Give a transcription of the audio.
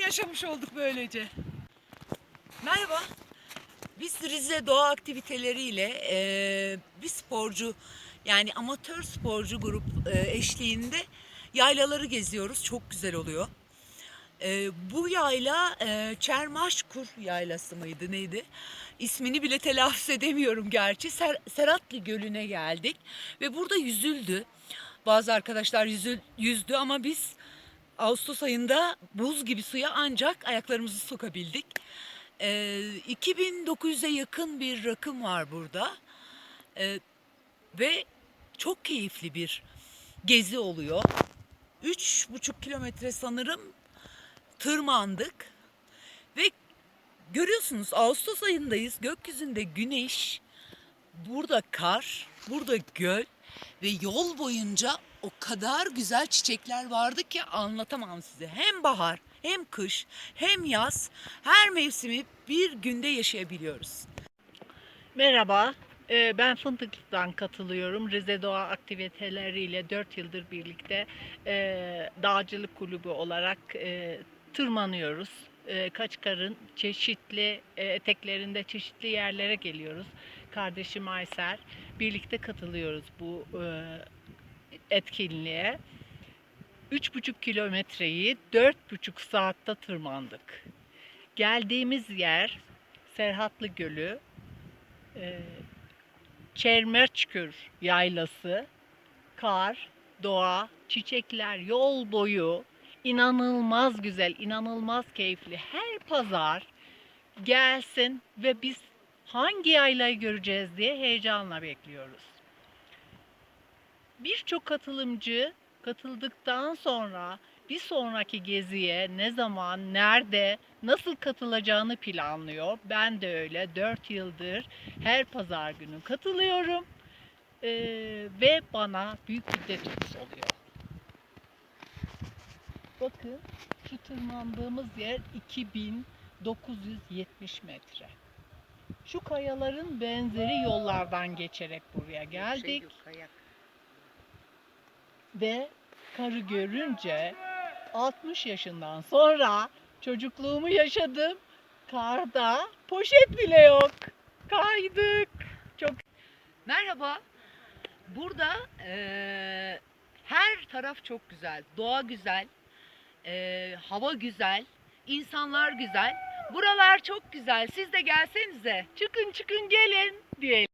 yaşamış olduk böylece. Merhaba. Biz Rize Doğa Aktiviteleriyle eee bir sporcu yani amatör sporcu grup eee, eşliğinde yaylaları geziyoruz. Çok güzel oluyor. Eee, bu yayla eee Çermaşkur yaylası mıydı neydi? İsmini bile telaffuz edemiyorum gerçi. Ser- Seratlı Gölü'ne geldik ve burada yüzüldü. Bazı arkadaşlar yüzül, yüzdü ama biz Ağustos ayında buz gibi suya ancak ayaklarımızı sokabildik. Ee, 2900'e yakın bir rakım var burada. Ee, ve çok keyifli bir gezi oluyor. Üç buçuk kilometre sanırım tırmandık. Ve görüyorsunuz Ağustos ayındayız. Gökyüzünde güneş, burada kar, burada göl ve yol boyunca o kadar güzel çiçekler vardı ki anlatamam size. Hem bahar, hem kış, hem yaz her mevsimi bir günde yaşayabiliyoruz. Merhaba, e, ben Fındıklı'dan katılıyorum. Rize Doğa aktiviteleriyle 4 yıldır birlikte e, dağcılık kulübü olarak e, tırmanıyoruz. Kaçkar'ın çeşitli eteklerinde çeşitli yerlere geliyoruz. Kardeşim Aysel, birlikte katılıyoruz bu etkinliğe. 3,5 kilometreyi 4,5 saatte tırmandık. Geldiğimiz yer Serhatlı Gölü, e, Çermerçkür yaylası, kar, doğa, çiçekler yol boyu inanılmaz güzel, inanılmaz keyifli. Her pazar gelsin ve biz hangi yaylayı göreceğiz diye heyecanla bekliyoruz. Birçok katılımcı katıldıktan sonra bir sonraki geziye ne zaman, nerede, nasıl katılacağını planlıyor. Ben de öyle 4 yıldır her pazar günü katılıyorum. Ee, ve bana büyük bir detoks oluyor. Bakın şu tırmandığımız yer 2970 metre. Şu kayaların benzeri yollardan geçerek buraya geldik ve karı görünce 60 yaşından sonra çocukluğumu yaşadım. Karda poşet bile yok. Kaydık. Çok Merhaba. Burada eee, her taraf çok güzel. Doğa güzel, eee, hava güzel, insanlar güzel. Buralar çok güzel. Siz de gelsenize. çıkın çıkın gelin diyelim.